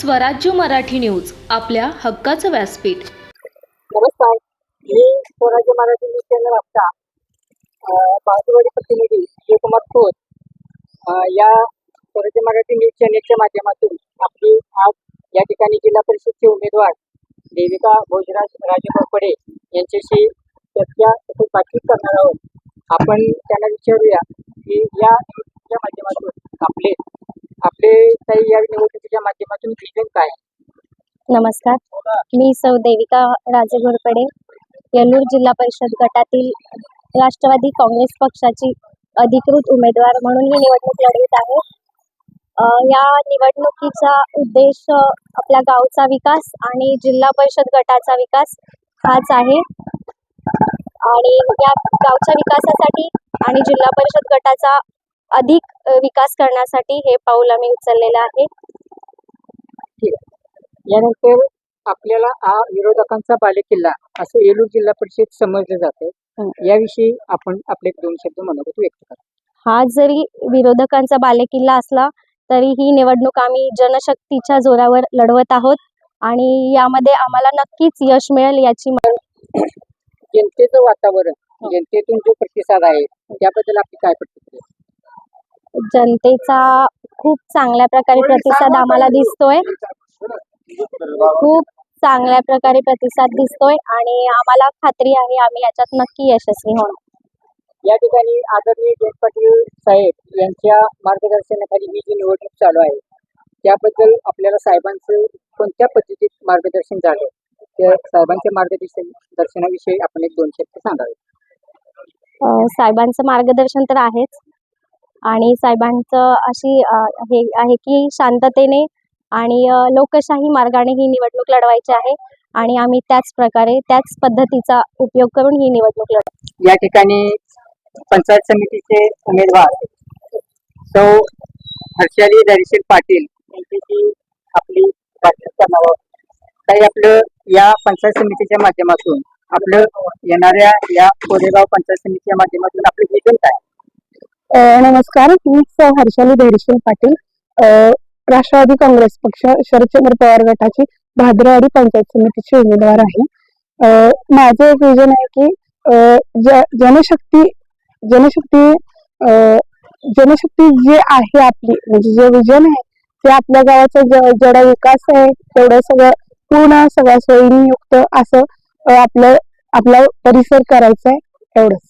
स्वराज्य मराठी न्यूज आपल्या हक्काचं व्यासपीठ. नमस्कार. मी स्वराज्य मराठी न्यूज चॅनल आपला बाजूवाडी प्रतिनिधी शिवकुमार खोत या स्वराज्य मराठी न्यूज चॅनलच्या माध्यमातून आपली आज या ठिकाणी जिल्हा परिषदचे उमेदवार देविका भोजराज राजे घोरपडे यांच्याशी चर्चा तसेच बातचीत करणार आहोत. आपण त्यांना विचारूया की या माध्यमातून आपले आपले काही या माध्यमातून विजन काय आहे? नमस्कार. मी सौ देविका राजे घोरपडे येलूर जिल्हा परिषद गटातील राष्ट्रवादी काँग्रेस पक्षाची अधिकृत उमेदवार म्हणून ही निवडणूक लढवित आहे. या निवडणुकीचा उद्देश आपल्या गावचा विकास आणि जिल्हा परिषद गटाचा विकास हाच आहे. आणि या गावच्या विकासासाठी आणि जिल्हा परिषद गटाचा अधिक विकास करण्यासाठी हे पाऊल आम्ही उचललेलं आहे. ठीक आहे यानंतर आपल्याला हा विरोधकांचा बालेकिल्ला असं येलूर जिल्हा परिषद समजलं जातं. याविषयी आपण आपले दोन शब्द मनोगत व्यक्त करा. हा जरी विरोधकांचा बालेकिल्ला असला तरी ही निवडणूक आम्ही जनशक्तीच्या जोरावर लढवत आहोत आणि यामध्ये आम्हाला नक्कीच यश मिळेल याची जनतेचं वातावरण जनतेतून जो प्रतिसाद आहे त्याबद्दल आपली काय प्रतिक्रिया? जनतेचा खूप चांगल्या प्रकारे प्रतिसाद आम्हाला दिसतोय. खूप चांगल्या प्रकारे प्रतिसाद दिसतोय आणि आम्हाला खात्री आहे आम्ही याच्यात नक्की यशस्वी होणार. या ठिकाणी आदरणीय जयंत पाटील साहेब यांच्या मार्गदर्शनाखाली ही जी निवडणूक चालू आहे त्याबद्दल आपल्याला साहेबांचं कोणत्या पद्धतीत मार्गदर्शन झालं? त्या साहेबांच्या मार्गदर्शन दर्शनाविषयी आपण एक दोन शब्द सांगावे. साहेबांचं मार्गदर्शन तर आहेच. आणि साहेबांचं अशी हे आहे की शांततेने आणि लोकशाही मार्गाने ही निवडणूक लढवायची आहे आणि आम्ही त्याच प्रकारे त्याच पद्धतीचा उपयोग करून ही निवडणूक लढ या ठिकाणी पंचायत समितीचे उमेदवार सौ हर्षाली दरीशील पाटील यांच्याशी आपली काही आपलं या पंचायत समितीच्या माध्यमातून आपलं येणाऱ्या या कोरेगाव पंचायत समितीच्या माध्यमातून आपलं विजन काय नमस्कार. मी हर्षाली धैर्यशील पाटील. अ, राष्ट्रवादी काँग्रेस पक्ष शरदचंद्र पवार गटाची भाद्रवाडी पंचायत समितीची उमेदवार आहे. माझं एक विजन आहे की जनशक्ती जनशक्ती अ, जनशक्ती जे आहे आपली म्हणजे जे विजन आहे ते आपल्या गावाचा जेवढा विकास आहे. तेवढं सगळं पूर्ण सगळ्या सोयींनी युक्त असं आपलं आपला परिसर करायचा आहे. एवढंच.